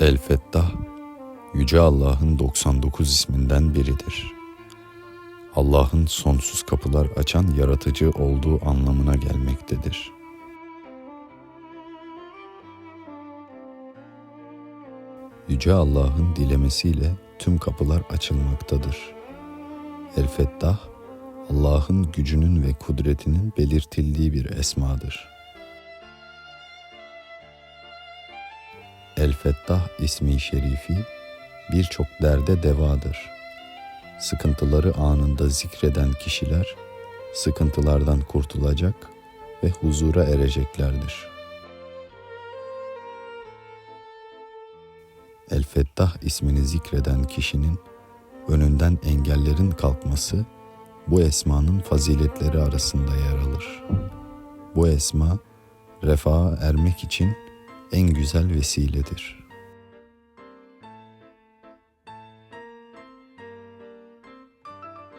El Fettah, Yüce Allah'ın 99 isminden biridir. Allah'ın sonsuz kapılar açan yaratıcı olduğu anlamına gelmektedir. Yüce Allah'ın dilemesiyle tüm kapılar açılmaktadır. El Fettah, Allah'ın gücünün ve kudretinin belirtildiği bir esmadır. El Fettah ismi şerifi birçok derde devadır. Sıkıntıları anında zikreden kişiler sıkıntılardan kurtulacak ve huzura ereceklerdir. El Fettah ismini zikreden kişinin önünden engellerin kalkması bu esmanın faziletleri arasında yer alır. Bu esma refaha ermek için en güzel vesiledir.